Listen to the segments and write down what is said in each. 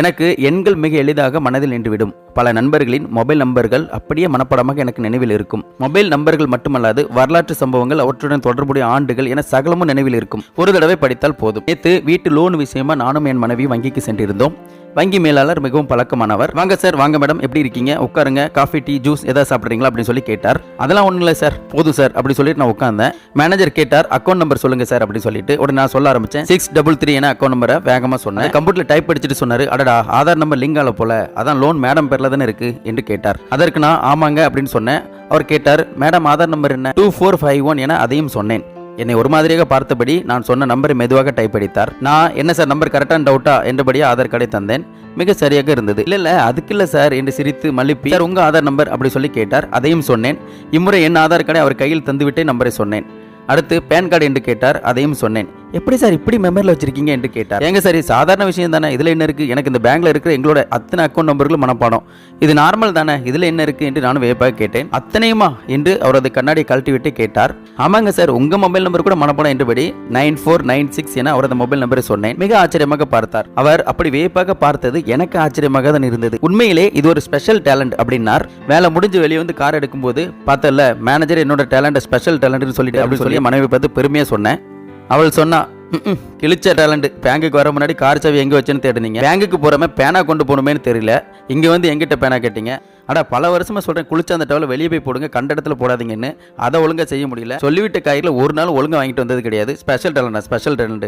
எனக்கு எண்கள் மிக எளிதாக மனதில் நின்றுவிடும். பல நண்பர்களின் மொபைல் நம்பர்கள் அப்படியே மனப்படமாக எனக்கு நினைவில் இருக்கும். மொபைல் நம்பர்கள் மட்டுமல்லாது வரலாற்று சம்பவங்கள் அவற்றுடன் தொடர்புடைய ஆண்டுகள் என சகலமும் நினைவில் இருக்கும். ஒரு தடவை படித்தால் போதும். நேற்று வீட்டு லோன் விஷயமா நானும் என் மனைவி வங்கிக்கு சென்றிருந்தோம். வங்கி மேலாளர் மிகவும் பழக்கமானவர். வாங்க சார் வாங்க மேடம் எப்படி இருக்கீங்க? உட்காருங்க. காஃபி டீ ஜூஸ் ஏதாவது சாப்பிட்றீங்களா அப்படின்னு சொல்லி கேட்டார். அதெல்லாம் ஒன்றும் இல்லை சார் போதும் சார் அப்படி சொல்லிட்டு நான் உட்காந்தேன் மேனேஜர் கேட்டார் அக்கௌண்ட் நம்பர் சொல்லுங்க சார் அப்படின்னு சொல்லிட்டு. உடனே நான் சொல்ல ஆரம்பிச்சேன். சிக்ஸ் டபுள் த்ரீ என அக்கௌண்ட் நம்பரை வேகமாக சொன்னேன். கம்ப்யூட்டர் டைப் அடிச்சுட்டு சொன்னார் அடடா ஆதார் நம்பர் லிங்க் ஆல போல. அதான் லோன் மேடம் பேர்ல தானே இருக்கு என்று கேட்டார். அதற்கு நான் ஆமாங்க அப்படின்னு சொன்னேன். அவர் கேட்டார் மேடம் ஆதார் நம்பர் என்ன? டூ ஃபோர் ஃபைவ் ஒன் என அதையும் சொன்னேன். என்னை ஒரு மாதிரியாக பார்த்தபடி நான் சொன்ன நம்பரை மெதுவாக டைப் அடித்தார். நான் என்ன சார் நம்பர் கரெக்டான டவுட்டா என்றபடியே ஆதார் கார்டை தந்தேன். மிக சரியாக இருந்தது. இல்லை இல்லை அதுக்கு இல்லை சார் என்று சிரித்து மல்லிப்பி சார் உங்கள் ஆதார் நம்பர் அப்படி சொல்லி கேட்டார். அதையும் சொன்னேன். இம்முறை என் ஆதார் கார்டை அவர் கையில் தந்துவிட்டே நம்பரை சொன்னேன். அடுத்து பேன் கார்டு என்று கேட்டார். அதையும் சொன்னேன். எப்படி சார் இப்படி மெமரியில் வச்சிருக்கீங்க என்று கேட்டார். ஏங்க சார் சாதாரண விஷயம் தானே? இதில் என்ன இருக்கு? எனக்கு இந்த பேங்க்ல இருக்கிற எங்களோட அத்தனை அக்கௌண்ட் நம்பர்களும் மனப்பாடம். இது நார்மல் தானே? இதில் என்ன இருக்கு என்று நானும் வியப்பாக கேட்டேன். அத்தனையுமா? என்று அவரது கண்ணாடியை கழட்டி விட்டு கேட்டார். ஆமாங்க சார் உங்க மொபைல் நம்பர் கூட மனப்பாடம் என்றபடி நைன் ஃபோர் நைன் சிக்ஸ் என அவரது மொபைல் நம்பரை சொன்னேன். மிக ஆச்சரியமாக பார்த்தார். அவர் அப்படி வியப்பாக பார்த்தது எனக்கு ஆச்சரியமாக தான் இருந்தது. உண்மையிலே இது ஒரு ஸ்பெஷல் டேலண்ட் அப்படின்னார். வேலை முடிஞ்சு வெளியே வந்து கார் எடுக்கும்போது பார்த்தல மேனேஜர் என்னோட டேலண்ட் ஸ்பெஷல் டேலண்ட்னு சொல்லிட்டு அப்படின்னு சொல்லி மனைவி பார்த்து பெருமையாக சொன்னேன். அவள் சொன்னா கிழிச்ச டேலண்ட் பேங்குக்கு வர முன்னாடி கார் சாவி எங்கே வச்சுன்னு தேடுனீங்க? பேங்குக்கு போறமே பேனா கொண்டு போகணுமேனு தெரியல. இங்கே வந்து எங்கிட்ட பேனா கேட்டீங்க. அடா பல வருஷமா சொல்றேன் குளிச்ச அந்த டவலை வெளியே போய் போடுங்க கண்ட இடத்துல போடாதீங்கன்னு. அதை ஒழுங்காக செய்ய முடியல. சொல்லிவிட்ட காய்களை ஒரு நாள் ஒழுங்காக வாங்கிட்டு வந்தது கிடையாது. ஸ்பெஷல் டேலண்ட் ஸ்பெஷல் டேலண்ட்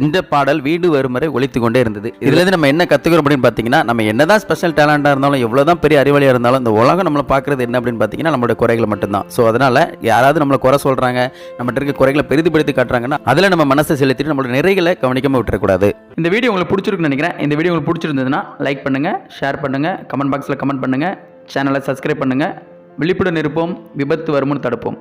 எந்த பாடல் வீடு வரும் வரை ஒழித்து கொண்டே இருந்தது. இதுலேருந்து நம்ம என்ன கத்துக்கிறோம் அப்படின்னு பாத்தீங்கன்னா நம்ம என்னதான் ஸ்பெஷல் டேலண்டா இருந்தாலும் எவ்வளவுதான் பெரிய அறிவாளியா இருந்தாலும் இந்த உலகம் நம்மளை பாக்குறது என்ன அப்படின்னு பாத்தீங்கன்னா நம்மளோட குறைகள் மட்டும்தான். ஸோ அதனால யாராவது நம்மளை குறை சொல்றாங்க நம்மகிட்ட இருக்க குறைகளை பெரிதுபடுத்தி காட்டுறாங்கன்னா அதுல நம்ம மனசை செலுத்திட்டு நம்மளோட நிறைகளை கவனிக்காம விட்டுறக்கூடாது. இந்த வீடியோ உங்களுக்கு பிடிச்சிருக்குன்னு நினைக்கிறேன். இந்த வீடியோ உங்களுக்கு பிடிச்சிருந்ததுன்னா லைக் பண்ணுங்கள் ஷேர் பண்ணுங்கள் கமெண்ட் பாக்ஸில் கமெண்ட் பண்ணுங்கள் சேனலை சப்ஸ்கிரைப் பண்ணுங்கள் விழிப்புடன் இருப்போம். விபத்து வருமுன் தடுப்போம்.